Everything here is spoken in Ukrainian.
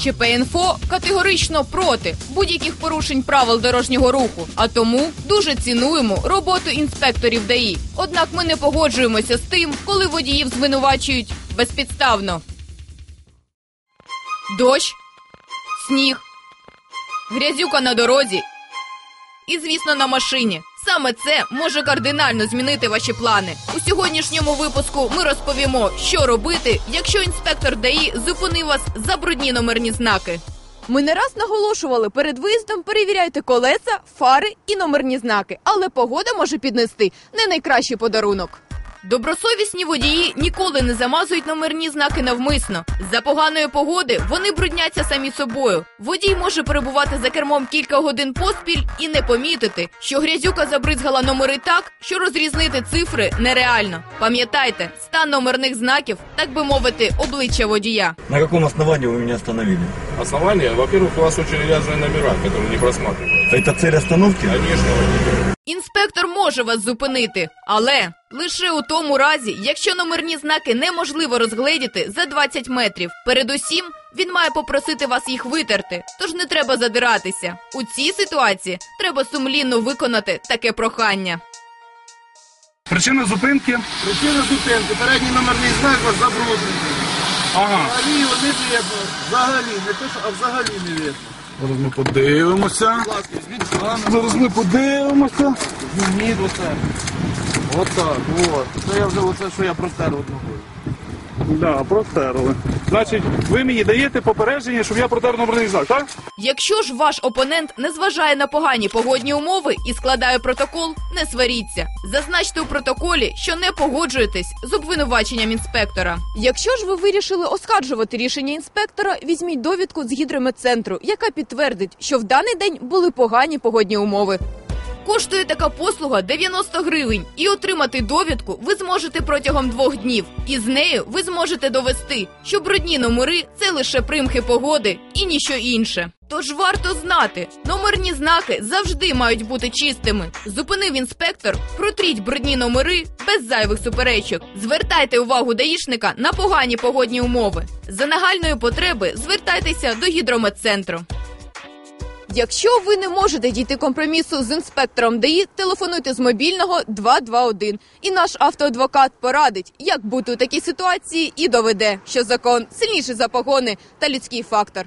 ЧП-інфо категорично проти будь-яких порушень правил дорожнього руху, а тому дуже цінуємо роботу інспекторів ДАІ. Однак ми не погоджуємося з тим, коли водіїв звинувачують безпідставно. Дощ, сніг, грязюка на дорозі і, звісно, на машині. Саме це може кардинально змінити ваші плани. У сьогоднішньому випуску ми розповімо, що робити, якщо інспектор ДАІ зупинив вас за брудні номерні знаки. Ми не раз наголошували, перед виїздом перевіряйте колеса, фари і номерні знаки, але погода може піднести не найкращий подарунок. Добросовісні водії ніколи не замазують номерні знаки навмисно. За поганої погоди вони брудняться самі собою. Водій може перебувати за кермом кілька годин поспіль і не помітити, що грязюка забризгала номери так, що розрізнити цифри нереально. Пам'ятайте, стан номерних знаків, так би мовити, обличчя водія. На каком основании вы меня остановили? Основание, во-первых, у вас очень грязные номера, которые не просматриваются. Это цель остановки? Конечно, водитель. Інспектор може вас зупинити, але лише у тому разі, якщо номерні знаки неможливо розгледіти за 20 метрів. Передусім, він має попросити вас їх витерти, тож не треба задиратися. У цій ситуації треба сумлінно виконати таке прохання. Причина зупинки. Причина зупинки, передній номерний знак ваш забруднений. Ага. Взагалі його не видно. Взагалі, не те, а взагалі не видно. Зараз ми подивимося. Зараз ми подивимося. зніміть оце. Отак, от. Це я вже оце, що я протер одного. Да, протерли. Значить, ви мені даєте попередження, щоб я протер номерний знак, так? Якщо ж ваш опонент не зважає на погані погодні умови і складає протокол, не сваріться. Зазначте у протоколі, що не погоджуєтесь з обвинуваченням інспектора. Якщо ж ви вирішили оскаржувати рішення інспектора, візьміть довідку з гідрометцентру, яка підтвердить, що в даний день були погані погодні умови. Коштує така послуга 90 гривень, і отримати довідку ви зможете протягом двох днів. І з нею ви зможете довести, що брудні номери це лише примхи погоди і ніщо інше. Тож варто знати, номерні знаки завжди мають бути чистими. Зупинив інспектор, протріть брудні номери без зайвих суперечок. Звертайте увагу даїшника на погані погодні умови. За нагальної потреби звертайтеся до гідрометцентру. Якщо ви не можете дійти компромісу з інспектором ДАІ, телефонуйте з мобільного 221. І наш автоадвокат порадить, як бути у такій ситуації, і доведе, що закон сильніший за погони та людський фактор.